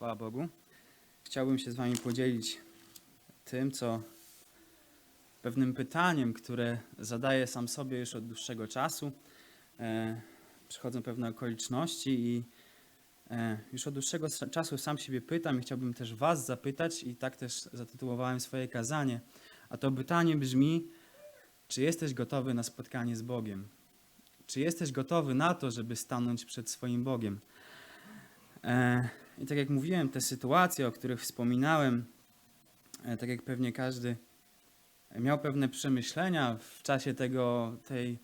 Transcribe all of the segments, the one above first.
Chwała Bogu. Chciałbym się z Wami podzielić tym, co pewnym pytaniem, które zadaję sam sobie już od dłuższego czasu. E, przychodzą pewne okoliczności i e, już od dłuższego czasu sam siebie pytam i chciałbym też Was zapytać i tak też zatytułowałem swoje kazanie. A to pytanie brzmi, czy jesteś gotowy na spotkanie z Bogiem? Czy jesteś gotowy na to, żeby stanąć przed swoim Bogiem? E, I tak jak mówiłem, te sytuacje, o których wspominałem, e, tak jak pewnie każdy miał pewne przemyślenia w czasie tego, tej,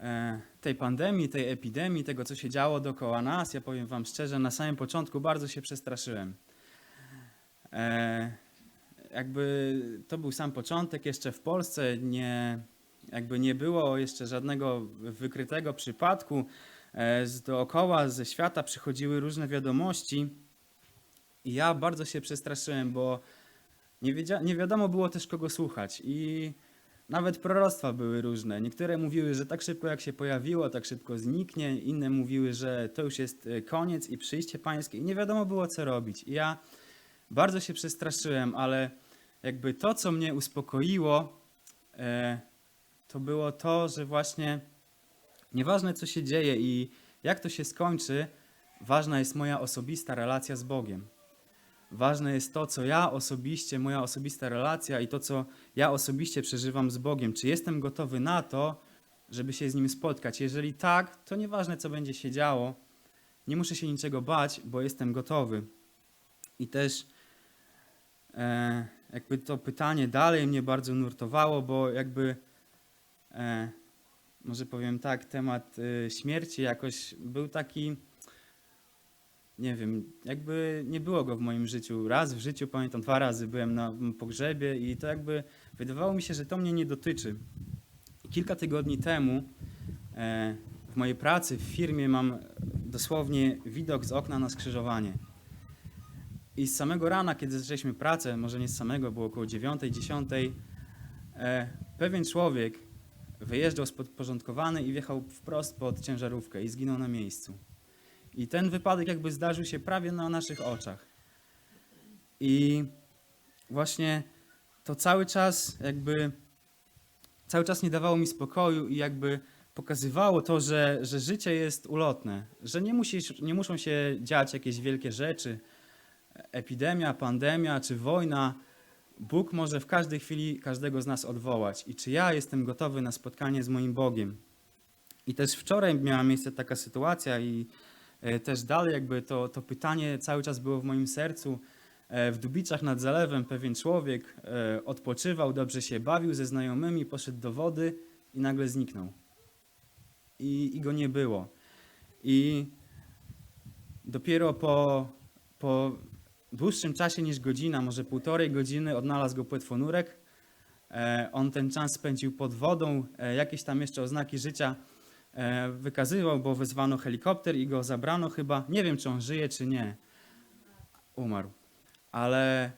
e, tej pandemii, tej epidemii, tego, co się działo dookoła nas, ja powiem Wam szczerze, na samym początku bardzo się przestraszyłem. E, jakby to był sam początek, jeszcze w Polsce nie, jakby nie było jeszcze żadnego wykrytego przypadku. E, Z dookoła, ze świata przychodziły różne wiadomości i ja bardzo się przestraszyłem, bo nie, nie wiadomo było też kogo słuchać i nawet proroctwa były różne. Niektóre mówiły, że tak szybko jak się pojawiło, tak szybko zniknie, inne mówiły, że to już jest e, koniec i przyjście pańskie i nie wiadomo było co robić. I ja bardzo się przestraszyłem, ale jakby to, co mnie uspokoiło, e, to było to, że właśnie nieważne co się dzieje i jak to się skończy, ważna jest moja osobista relacja z Bogiem. Ważne jest to, co ja osobiście, moja osobista relacja i to, co ja osobiście przeżywam z Bogiem. Czy jestem gotowy na to, żeby się z Nim spotkać? Jeżeli tak, to nieważne, co będzie się działo, nie muszę się niczego bać, bo jestem gotowy. I też e, jakby to pytanie dalej mnie bardzo nurtowało, bo jakby e, może powiem tak, temat e, śmierci jakoś był taki, nie wiem, jakby nie było go w moim życiu. Raz w życiu, pamiętam, dwa razy byłem na pogrzebie i to jakby wydawało mi się, że to mnie nie dotyczy. Kilka tygodni temu e, w mojej pracy w firmie mam dosłownie widok z okna na skrzyżowanie. I z samego rana, kiedy zaczęliśmy pracę, może nie z samego, było około 9, 10, e, pewien człowiek wyjeżdżał z podporządkowany i wjechał wprost pod ciężarówkę i zginął na miejscu. I ten wypadek jakby zdarzył się prawie na naszych oczach. I właśnie to cały czas jakby cały czas nie dawało mi spokoju i jakby pokazywało to, że, że życie jest ulotne, że nie, musisz, nie muszą się dziać jakieś wielkie rzeczy, epidemia, pandemia czy wojna. Bóg może w każdej chwili każdego z nas odwołać. I czy ja jestem gotowy na spotkanie z moim Bogiem? I też wczoraj miała miejsce taka sytuacja i e, też dalej jakby to, to pytanie cały czas było w moim sercu. E, W Dubiczach nad zalewem pewien człowiek e, odpoczywał, dobrze się bawił ze znajomymi, poszedł do wody i nagle zniknął. I, i go nie było. I dopiero po, po dłuższym czasie niż godzina, może półtorej godziny, odnalazł go płetwonurek. E, On ten czas spędził pod wodą, e, jakieś tam jeszcze oznaki życia e, wykazywał, bo wezwano helikopter i go zabrano chyba. Nie wiem, czy on żyje, czy nie. Umarł. Ale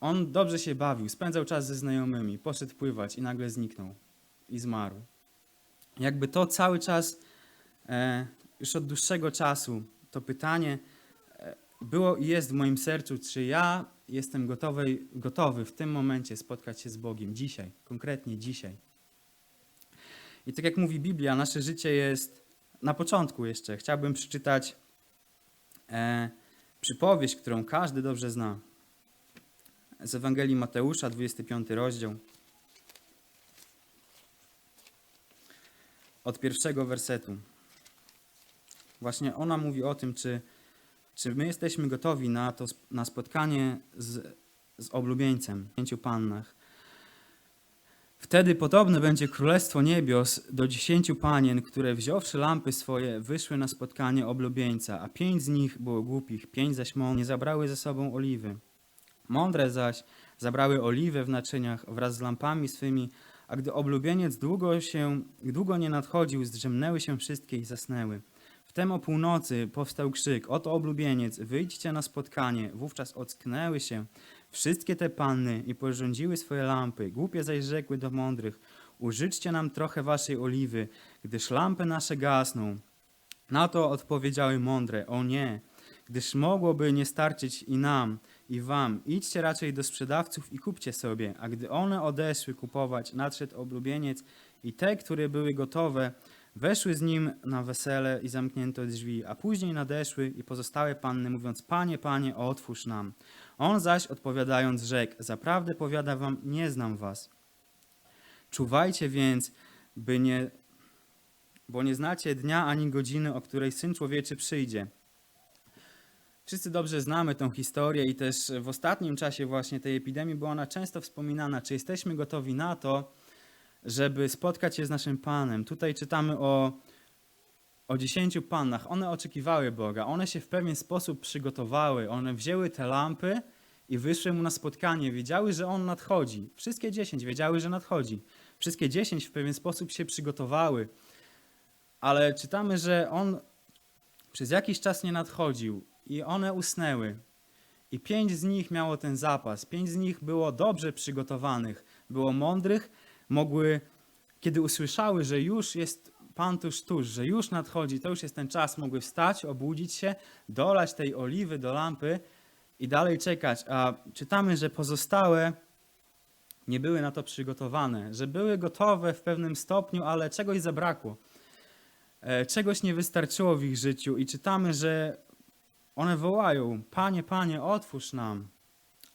on dobrze się bawił, spędzał czas ze znajomymi, poszedł pływać i nagle zniknął i zmarł. Jakby to cały czas, już od dłuższego czasu, to pytanie było i jest w moim sercu, czy ja jestem gotowy, gotowy w tym momencie spotkać się z Bogiem, dzisiaj, konkretnie dzisiaj. I tak jak mówi Biblia, nasze życie jest na początku jeszcze. Chciałbym przeczytać e, przypowieść, którą każdy dobrze zna. Z Ewangelii Mateusza, 25 rozdział. Od pierwszego wersetu. Właśnie ona mówi o tym, czy, czy my jesteśmy gotowi na, to, na spotkanie z, z oblubieńcem, w pięciu pannach. Wtedy podobne będzie królestwo niebios do dziesięciu panien, które wziąwszy lampy swoje, wyszły na spotkanie oblubieńca, a pięć z nich było głupich, pięć zaś mądrych nie zabrały ze sobą oliwy. Mądre zaś zabrały oliwę w naczyniach wraz z lampami swymi, a gdy oblubieniec długo się, długo nie nadchodził, zdrzemnęły się wszystkie i zasnęły. Wtem o północy powstał krzyk, oto oblubieniec, wyjdźcie na spotkanie. Wówczas ocknęły się wszystkie te panny i porządziły swoje lampy. Głupie zaś rzekły do mądrych, użyczcie nam trochę waszej oliwy, gdyż lampy nasze gasną. Na to odpowiedziały mądre, o nie, gdyż mogłoby nie starczyć i nam, i wam. Idźcie raczej do sprzedawców i kupcie sobie. A gdy one odeszły kupować, nadszedł oblubieniec i te, które były gotowe, weszły z nim na wesele i zamknięto drzwi, a później nadeszły i pozostałe panny, mówiąc, Panie, Panie, otwórz nam. On zaś odpowiadając rzekł, Zaprawdę powiada wam, nie znam was. Czuwajcie więc, by nie, bo nie znacie dnia ani godziny, o której Syn Człowieczy przyjdzie. Wszyscy dobrze znamy tą historię i też w ostatnim czasie właśnie tej epidemii była ona często wspominana. Czy jesteśmy gotowi na to, żeby spotkać się z naszym Panem? Tutaj czytamy o, o dziesięciu pannach. One oczekiwały Boga, one się w pewien sposób przygotowały. One wzięły te lampy i wyszły mu na spotkanie. Wiedziały, że on nadchodzi. Wszystkie dziesięć wiedziały, że nadchodzi. Wszystkie dziesięć w pewien sposób się przygotowały. Ale czytamy, że on przez jakiś czas nie nadchodził i one usnęły. I pięć z nich miało ten zapas. Pięć z nich było dobrze przygotowanych, było mądrych, mogły, kiedy usłyszały, że już jest Pan tuż, tuż, że już nadchodzi, to już jest ten czas, mogły wstać, obudzić się, dolać tej oliwy do lampy i dalej czekać. A czytamy, że pozostałe nie były na to przygotowane, że były gotowe w pewnym stopniu, ale czegoś zabrakło. E, Czegoś nie wystarczyło w ich życiu i czytamy, że one wołają: Panie, Panie, otwórz nam.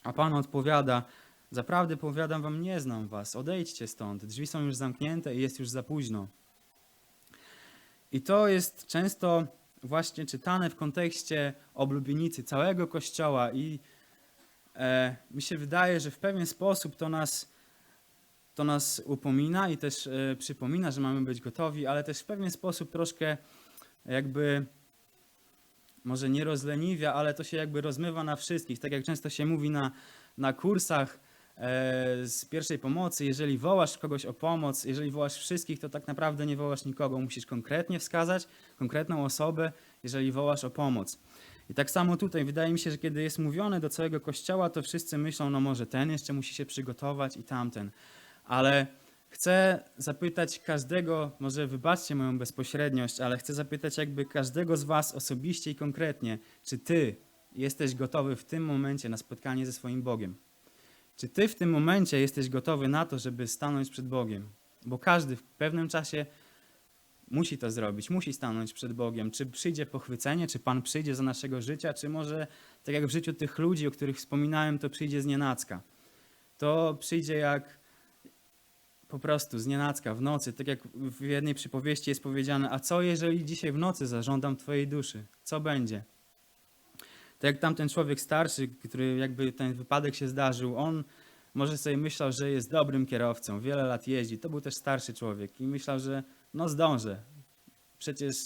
A Pan odpowiada: Zaprawdę powiadam wam, nie znam was, odejdźcie stąd. Drzwi są już zamknięte i jest już za późno. I to jest często właśnie czytane w kontekście oblubienicy całego Kościoła i e, mi się wydaje, że w pewien sposób to nas, to nas upomina i też e, przypomina, że mamy być gotowi, ale też w pewien sposób troszkę jakby może nie rozleniwia, ale to się jakby rozmywa na wszystkich. Tak jak często się mówi na, na kursach z pierwszej pomocy, jeżeli wołasz kogoś o pomoc, jeżeli wołasz wszystkich, to tak naprawdę nie wołasz nikogo. Musisz konkretnie wskazać konkretną osobę, jeżeli wołasz o pomoc. I tak samo tutaj, wydaje mi się, że kiedy jest mówione do całego kościoła, to wszyscy myślą, no może ten jeszcze musi się przygotować i tamten. Ale chcę zapytać każdego, może wybaczcie moją bezpośredniość, ale chcę zapytać jakby każdego z was osobiście i konkretnie, czy ty jesteś gotowy w tym momencie na spotkanie ze swoim Bogiem? Czy ty w tym momencie jesteś gotowy na to, żeby stanąć przed Bogiem? Bo każdy w pewnym czasie musi to zrobić, musi stanąć przed Bogiem. Czy przyjdzie pochwycenie, czy Pan przyjdzie za naszego życia, czy może, tak jak w życiu tych ludzi, o których wspominałem, to przyjdzie z nienacka. To przyjdzie jak po prostu z nienacka, w nocy, tak jak w jednej przypowieści jest powiedziane, a co jeżeli dzisiaj w nocy zażądam Twojej duszy? Co będzie? Tak jak tamten człowiek starszy, który jakby ten wypadek się zdarzył, on może sobie myślał, że jest dobrym kierowcą, wiele lat jeździ. To był też starszy człowiek i myślał, że no zdążę. Przecież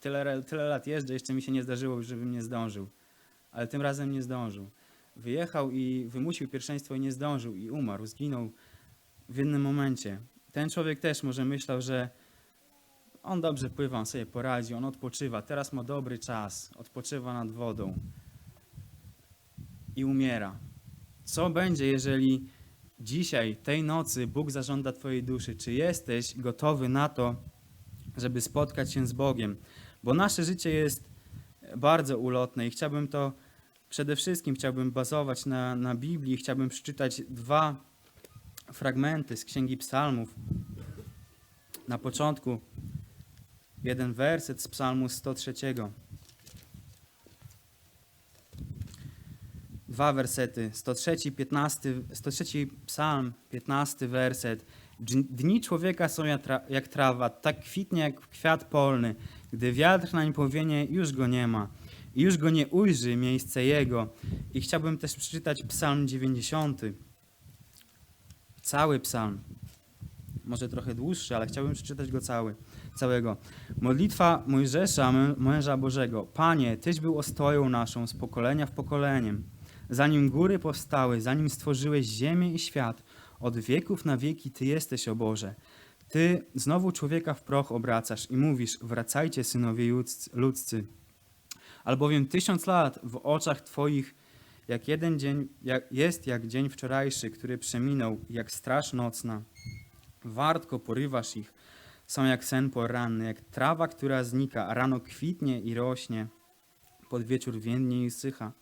tyle, tyle lat jeżdżę, jeszcze mi się nie zdarzyło, żebym nie zdążył. Ale tym razem nie zdążył. Wyjechał i wymusił pierwszeństwo i nie zdążył i umarł, zginął w jednym momencie. Ten człowiek też może myślał, że on dobrze pływa, on sobie poradzi, on odpoczywa, teraz ma dobry czas, odpoczywa nad wodą i umiera. Co będzie, jeżeli dzisiaj, tej nocy Bóg zażąda Twojej duszy? Czy jesteś gotowy na to, żeby spotkać się z Bogiem? Bo nasze życie jest bardzo ulotne i chciałbym to przede wszystkim chciałbym bazować na, na Biblii, chciałbym przeczytać dwa fragmenty z Księgi Psalmów. Na początku jeden werset z Psalmu 103. Dwa wersety. 103, 15, 103 Psalm, 15 werset. Dni człowieka są jak tra- jak trawa, tak kwitnie jak kwiat polny. Gdy wiatr nań powienie, już go nie ma. I już go nie ujrzy miejsce jego. I chciałbym też przeczytać Psalm 90 cały psalm. Może trochę dłuższy, ale chciałbym przeczytać go cały, całego. Modlitwa Mojżesza, mę- męża Bożego. Panie, Tyś był ostoją naszą z pokolenia w pokolenie. Zanim góry powstały, zanim stworzyłeś ziemię i świat, od wieków na wieki Ty jesteś, o Boże. Ty znowu człowieka w proch obracasz i mówisz, wracajcie synowie ludzcy. Albowiem tysiąc lat w oczach Twoich jak jeden dzień jak, jest jak dzień wczorajszy, który przeminął, jak straż nocna. Wartko porywasz ich, są jak sen poranny, jak trawa, która znika, a rano kwitnie i rośnie. Pod wieczór więdnie i sycha.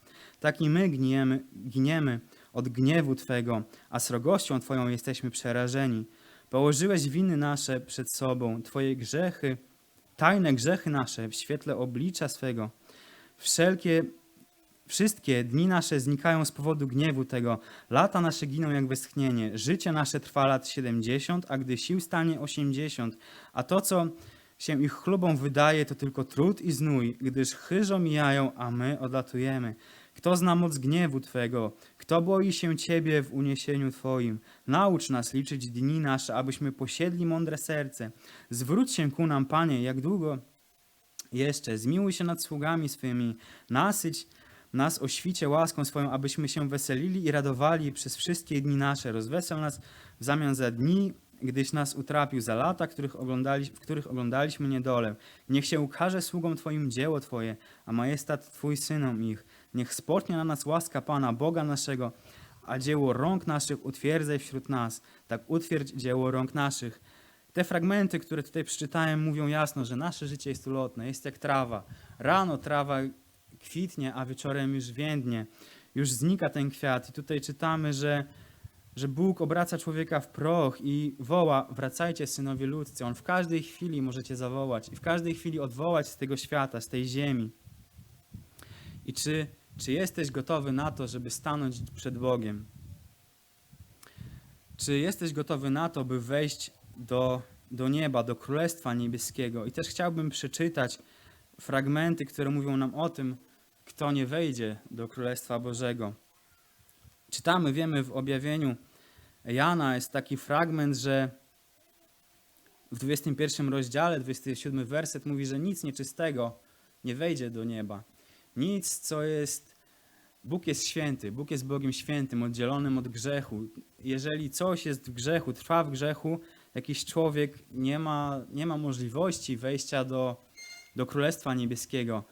Tak i my gniemy, giniemy od gniewu Twego, a srogością Twoją jesteśmy przerażeni. Położyłeś winy nasze przed sobą, Twoje grzechy, tajne grzechy nasze w świetle oblicza swego. Wszelkie, wszystkie dni nasze znikają z powodu gniewu Tego, lata nasze giną jak westchnienie, życie nasze trwa lat 70, a gdy sił stanie 80, a to, co się ich chlubą wydaje, to tylko trud i znój, gdyż chyżo mijają, a my odlatujemy. Kto zna moc gniewu Twego? Kto boi się Ciebie w uniesieniu Twoim? Naucz nas liczyć dni nasze, abyśmy posiedli mądre serce. Zwróć się ku nam, Panie, jak długo jeszcze. Zmiłuj się nad sługami swymi. Nasyć nas o świcie łaską swoją, abyśmy się weselili i radowali przez wszystkie dni nasze. Rozwesel nas w zamian za dni, gdyś nas utrapił, za lata, których w których oglądaliśmy niedolę. Niech się ukaże sługom Twoim dzieło Twoje, a majestat Twój synom ich. Niech spocznie na nas łaska Pana, Boga naszego, a dzieło rąk naszych utwierdzaj wśród nas. Tak utwierdź dzieło rąk naszych. Te fragmenty, które tutaj przeczytałem, mówią jasno, że nasze życie jest ulotne, jest jak trawa. Rano trawa kwitnie, a wieczorem już więdnie. Już znika ten kwiat. I tutaj czytamy, że, że Bóg obraca człowieka w proch i woła: Wracajcie, synowie ludzcy. On w każdej chwili możecie zawołać i w każdej chwili odwołać z tego świata, z tej ziemi. I czy, czy jesteś gotowy na to, żeby stanąć przed Bogiem? Czy jesteś gotowy na to, by wejść do, do nieba, do Królestwa Niebieskiego? I też chciałbym przeczytać fragmenty, które mówią nam o tym, kto nie wejdzie do Królestwa Bożego. Czytamy, wiemy w objawieniu Jana jest taki fragment, że w 21 rozdziale, 27 werset mówi, że nic nieczystego nie wejdzie do nieba. Nic, co jest. Bóg jest święty, Bóg jest Bogiem świętym, oddzielonym od grzechu. Jeżeli coś jest w grzechu, trwa w grzechu, jakiś człowiek nie ma, nie ma możliwości wejścia do, do Królestwa Niebieskiego.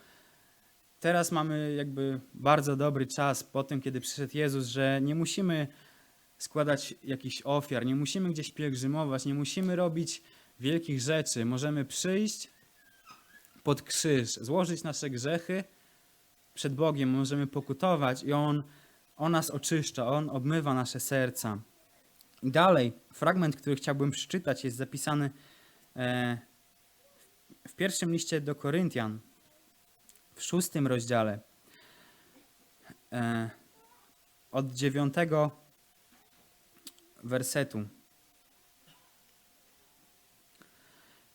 Teraz mamy jakby bardzo dobry czas po tym, kiedy przyszedł Jezus, że nie musimy składać jakichś ofiar, nie musimy gdzieś pielgrzymować, nie musimy robić wielkich rzeczy. Możemy przyjść pod krzyż, złożyć nasze grzechy przed Bogiem, możemy pokutować i On, on nas oczyszcza, On obmywa nasze serca. I dalej, fragment, który chciałbym przeczytać, jest zapisany e, w pierwszym liście do Koryntian, w szóstym rozdziale, e, od dziewiątego wersetu.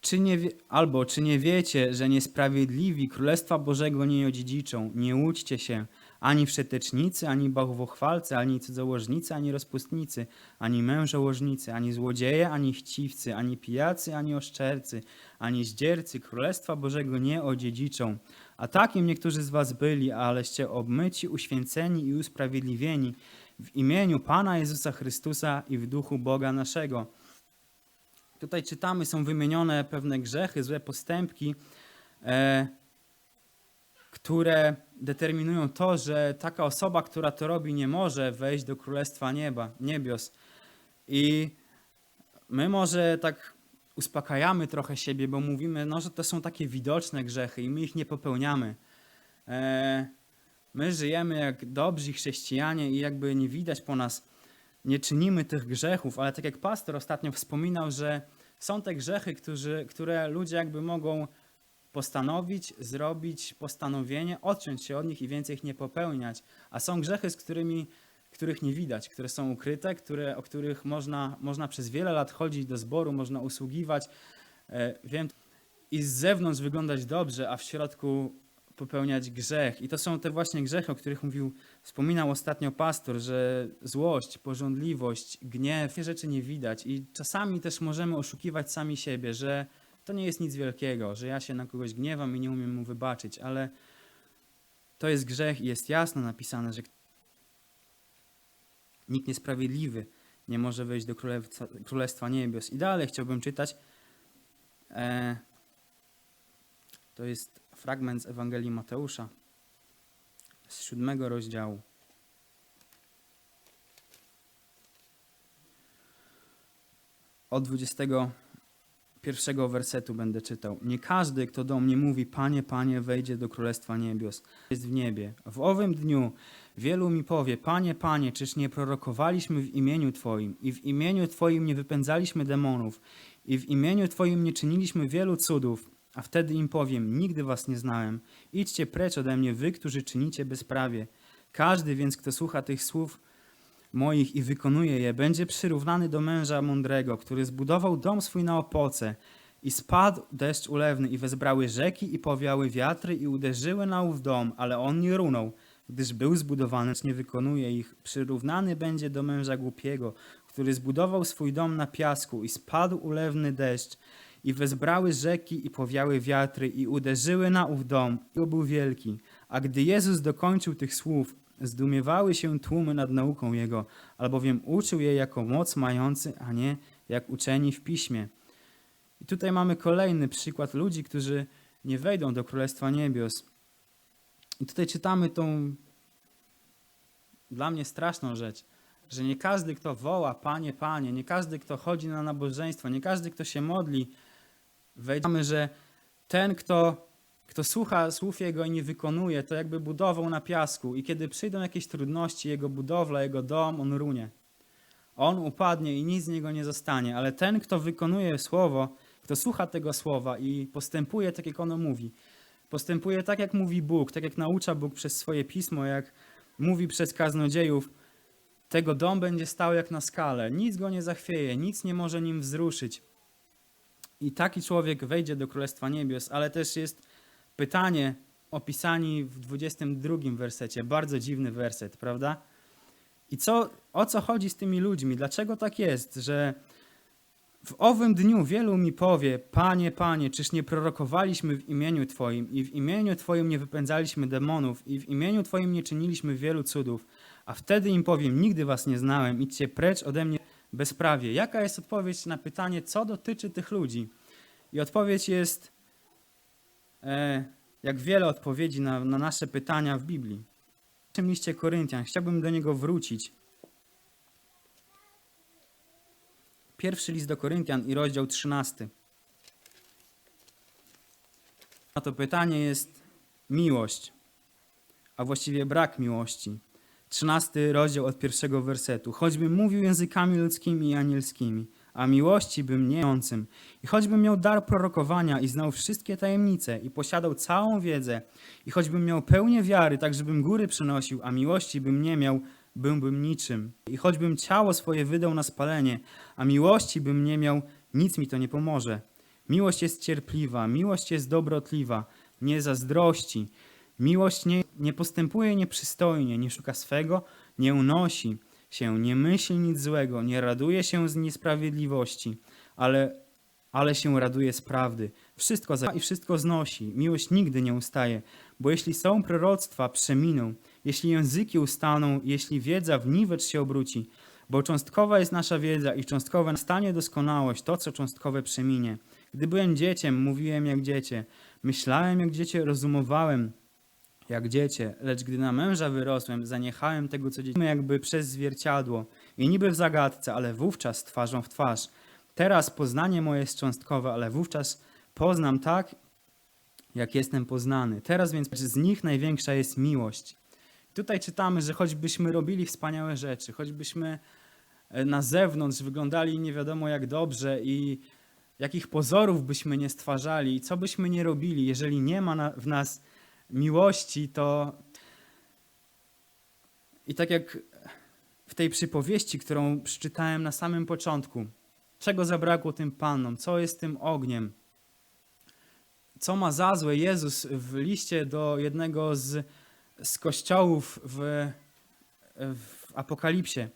Czy nie albo czy nie wiecie, że niesprawiedliwi Królestwa Bożego nie odziedziczą? Nie łudźcie się, ani wszetecznicy, ani bałwochwalcy, ani cudzołożnicy, ani rozpustnicy, ani mężołożnicy, ani złodzieje, ani chciwcy, ani pijacy, ani oszczercy, ani zdziercy Królestwa Bożego nie odziedziczą. A takim niektórzy z was byli, aleście obmyci, uświęceni i usprawiedliwieni w imieniu Pana Jezusa Chrystusa i w duchu Boga naszego. Tutaj czytamy, są wymienione pewne grzechy, złe postępki, e, które determinują to, że taka osoba, która to robi, nie może wejść do Królestwa Nieba, Niebios. I my może tak uspokajamy trochę siebie, bo mówimy, no, że to są takie widoczne grzechy i my ich nie popełniamy. E, my żyjemy jak dobrzy chrześcijanie i jakby nie widać po nas, nie czynimy tych grzechów, ale tak jak pastor ostatnio wspominał, że są te grzechy, którzy, które ludzie jakby mogą postanowić, zrobić postanowienie, odciąć się od nich i więcej ich nie popełniać. A są grzechy, z którymi, których nie widać, które są ukryte, które, o których można, można przez wiele lat chodzić do zboru, można usługiwać. E, wiem, i z zewnątrz wyglądać dobrze, a w środku popełniać grzech. I to są te właśnie grzechy, o których mówił, wspominał ostatnio pastor, że złość, pożądliwość, gniew, te rzeczy nie widać. I czasami też możemy oszukiwać sami siebie, że to nie jest nic wielkiego, że ja się na kogoś gniewam i nie umiem mu wybaczyć, ale to jest grzech i jest jasno napisane, że nikt niesprawiedliwy nie może wejść do Królestwa, Królestwa Niebios. I dalej chciałbym czytać. E, to jest fragment z Ewangelii Mateusza z siódmego rozdziału. Od 25 pierwszego wersetu będę czytał. Nie każdy, kto do mnie mówi, Panie, Panie, wejdzie do Królestwa Niebios. Jest w niebie. W owym dniu wielu mi powie, Panie, Panie, czyż nie prorokowaliśmy w imieniu Twoim i w imieniu Twoim nie wypędzaliśmy demonów i w imieniu Twoim nie czyniliśmy wielu cudów, a wtedy im powiem, nigdy Was nie znałem. Idźcie precz ode mnie, wy, którzy czynicie bezprawie. Każdy więc, kto słucha tych słów moich i wykonuje je, będzie przyrównany do męża mądrego, który zbudował dom swój na opoce i spadł deszcz ulewny i wezbrały rzeki i powiały wiatry i uderzyły na ów dom, ale on nie runął, gdyż był zbudowany, nie wykonuje ich. Przyrównany będzie do męża głupiego, który zbudował swój dom na piasku i spadł ulewny deszcz i wezbrały rzeki i powiały wiatry i uderzyły na ów dom. I był wielki. A gdy Jezus dokończył tych słów, zdumiewały się tłumy nad nauką Jego, albowiem uczył je jako moc mający, a nie jak uczeni w piśmie. I tutaj mamy kolejny przykład ludzi, którzy nie wejdą do Królestwa Niebios. I tutaj czytamy tą dla mnie straszną rzecz, że nie każdy, kto woła, Panie, Panie, nie każdy, kto chodzi na nabożeństwo, nie każdy, kto się modli, wejdzie. że ten, kto, kto słucha słów Jego i nie wykonuje, to jakby budował na piasku i kiedy przyjdą jakieś trudności, jego budowla, jego dom, on runie. On upadnie i nic z niego nie zostanie, ale ten, kto wykonuje słowo, kto słucha tego słowa i postępuje tak, jak ono mówi, postępuje tak, jak mówi Bóg, tak jak naucza Bóg przez swoje pismo, jak mówi przez kaznodziejów, tego dom będzie stał jak na skale, nic go nie zachwieje, nic nie może nim wzruszyć. I taki człowiek wejdzie do Królestwa Niebios, ale też jest pytanie opisani w 22 wersecie, bardzo dziwny werset, prawda? I co, o co chodzi z tymi ludźmi? Dlaczego tak jest, że w owym dniu wielu mi powie, Panie, Panie, czyż nie prorokowaliśmy w imieniu Twoim i w imieniu Twoim nie wypędzaliśmy demonów i w imieniu Twoim nie czyniliśmy wielu cudów, a wtedy im powiem, nigdy Was nie znałem, idźcie precz ode mnie bezprawie. Jaka jest odpowiedź na pytanie, co dotyczy tych ludzi? I odpowiedź jest, e, jak wiele odpowiedzi na, na nasze pytania w Biblii. W tym liście Koryntian, chciałbym do niego wrócić. Pierwszy list do Koryntian i rozdział 13. A to pytanie jest miłość, a właściwie brak miłości. 13 rozdział od pierwszego wersetu. Choćbym mówił językami ludzkimi i anielskimi, a miłości bym nie mającym, i choćbym miał dar prorokowania i znał wszystkie tajemnice i posiadał całą wiedzę, i choćbym miał pełnię wiary, tak żebym góry przynosił, a miłości bym nie miał, byłbym niczym. I choćbym ciało swoje wydał na spalenie, a miłości bym nie miał, nic mi to nie pomoże. Miłość jest cierpliwa, miłość jest dobrotliwa, nie zazdrości. Miłość nie, nie postępuje nieprzystojnie, nie szuka swego, nie unosi się, nie myśli nic złego, nie raduje się z niesprawiedliwości, ale, ale się raduje z prawdy. Wszystko za i wszystko znosi. Miłość nigdy nie ustaje, bo jeśli są proroctwa, przeminą, jeśli języki ustaną, jeśli wiedza w niwecz się obróci, bo cząstkowa jest nasza wiedza i cząstkowa stanie doskonałość, to co cząstkowe przeminie. Gdy byłem dzieciem, mówiłem jak dziecię, myślałem jak dziecię, rozumowałem jak dziecię, lecz gdy na męża wyrosłem, zaniechałem tego, co dzieci, jakby przez zwierciadło i niby w zagadce, ale wówczas twarzą w twarz. Teraz poznanie moje jest cząstkowe, ale wówczas poznam tak, jak jestem poznany. Teraz więc z nich największa jest miłość. Tutaj czytamy, że choćbyśmy robili wspaniałe rzeczy, choćbyśmy e, na zewnątrz wyglądali nie wiadomo jak dobrze i jakich pozorów byśmy nie stwarzali, co byśmy nie robili, jeżeli nie ma w nas miłości, to i tak jak w tej przypowieści, którą przeczytałem na samym początku, czego zabrakło tym panom, co jest tym ogniem, co ma za złe Jezus w liście do jednego z, z kościołów w, w Apokalipsie,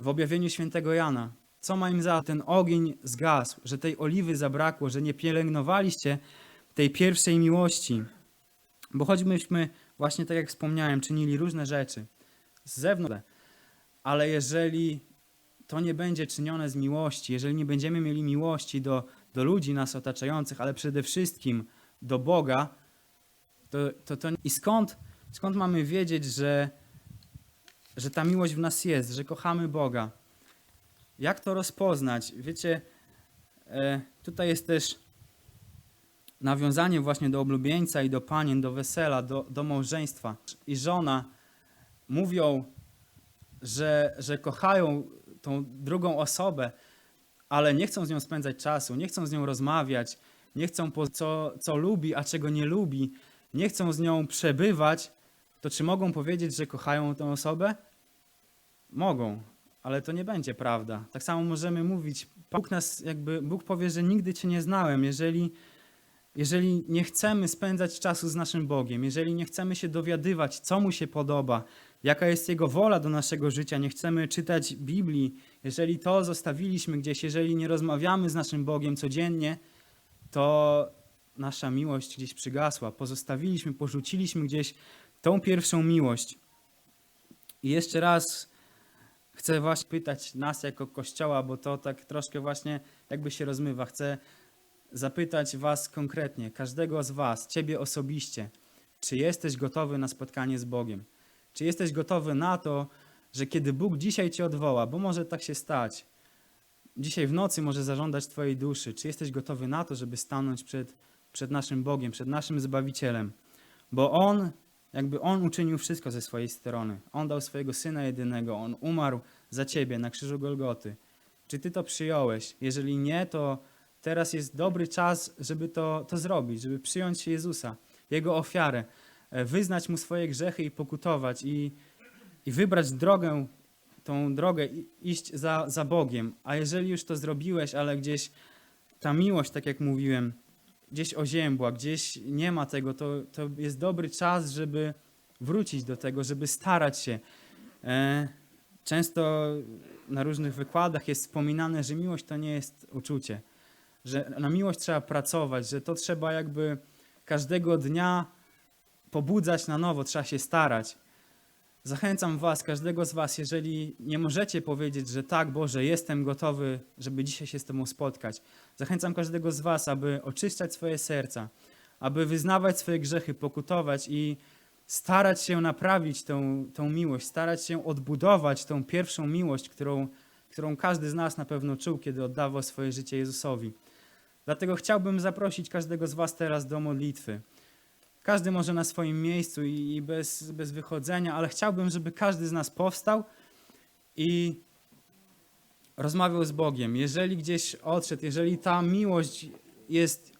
w objawieniu świętego Jana. Co ma im za ten ogień zgasł, że tej oliwy zabrakło, że nie pielęgnowaliście tej pierwszej miłości. Bo choćbyśmy, właśnie tak jak wspomniałem, czynili różne rzeczy z zewnątrz, ale jeżeli to nie będzie czynione z miłości, jeżeli nie będziemy mieli miłości do, do ludzi nas otaczających, ale przede wszystkim do Boga, to, to, to i skąd, skąd mamy wiedzieć, że, że ta miłość w nas jest, że kochamy Boga? Jak to rozpoznać? Wiecie, e, tutaj jest też nawiązanie właśnie do oblubieńca i do panien, do wesela, do, do małżeństwa. I żona mówią, że, że kochają tą drugą osobę, ale nie chcą z nią spędzać czasu, nie chcą z nią rozmawiać, nie chcą po co, co lubi, a czego nie lubi, nie chcą z nią przebywać, to czy mogą powiedzieć, że kochają tę osobę? Mogą, ale to nie będzie prawda. Tak samo możemy mówić, Bóg nas jakby, Bóg powie, że nigdy Cię nie znałem, jeżeli, jeżeli nie chcemy spędzać czasu z naszym Bogiem, jeżeli nie chcemy się dowiadywać, co Mu się podoba, jaka jest Jego wola do naszego życia, nie chcemy czytać Biblii, jeżeli to zostawiliśmy gdzieś, jeżeli nie rozmawiamy z naszym Bogiem codziennie, to nasza miłość gdzieś przygasła. Pozostawiliśmy, porzuciliśmy gdzieś tą pierwszą miłość. I jeszcze raz chcę właśnie pytać nas jako Kościoła, bo to tak troszkę właśnie jakby się rozmywa. Chcę zapytać Was konkretnie, każdego z Was, Ciebie osobiście, czy jesteś gotowy na spotkanie z Bogiem? Czy jesteś gotowy na to, że kiedy Bóg dzisiaj Cię odwoła, bo może tak się stać, dzisiaj w nocy może zażądać Twojej duszy, czy jesteś gotowy na to, żeby stanąć przed, przed naszym Bogiem, przed naszym Zbawicielem? Bo On, jakby On uczynił wszystko ze swojej strony. On dał swojego Syna jedynego, On umarł za Ciebie na krzyżu Golgoty. Czy Ty to przyjąłeś? Jeżeli nie, to teraz jest dobry czas, żeby to, to zrobić, żeby przyjąć Jezusa, Jego ofiarę, e, wyznać Mu swoje grzechy i pokutować i, i wybrać drogę, tą drogę, iść za, za Bogiem. A jeżeli już to zrobiłeś, ale gdzieś ta miłość, tak jak mówiłem, gdzieś oziębła, gdzieś nie ma tego, to, to jest dobry czas, żeby wrócić do tego, żeby starać się. E, Często na różnych wykładach jest wspominane, że miłość to nie jest uczucie, że na miłość trzeba pracować, że to trzeba jakby każdego dnia pobudzać na nowo, trzeba się starać. Zachęcam Was, każdego z Was, jeżeli nie możecie powiedzieć, że tak, Boże, jestem gotowy, żeby dzisiaj się z Tobą spotkać. Zachęcam każdego z Was, aby oczyszczać swoje serca, aby wyznawać swoje grzechy, pokutować i starać się naprawić tą, tą miłość, starać się odbudować tą pierwszą miłość, którą, którą każdy z nas na pewno czuł, kiedy oddawał swoje życie Jezusowi. Dlatego chciałbym zaprosić każdego z Was teraz do modlitwy. Każdy może na swoim miejscu i, bez, bez wychodzenia, ale chciałbym, żeby każdy z nas powstał i rozmawiał z Bogiem. Jeżeli gdzieś odszedł, jeżeli ta miłość jest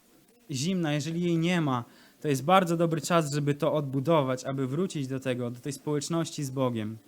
zimna, jeżeli jej nie ma, to jest bardzo dobry czas, żeby to odbudować, aby wrócić do tego, do tej społeczności z Bogiem.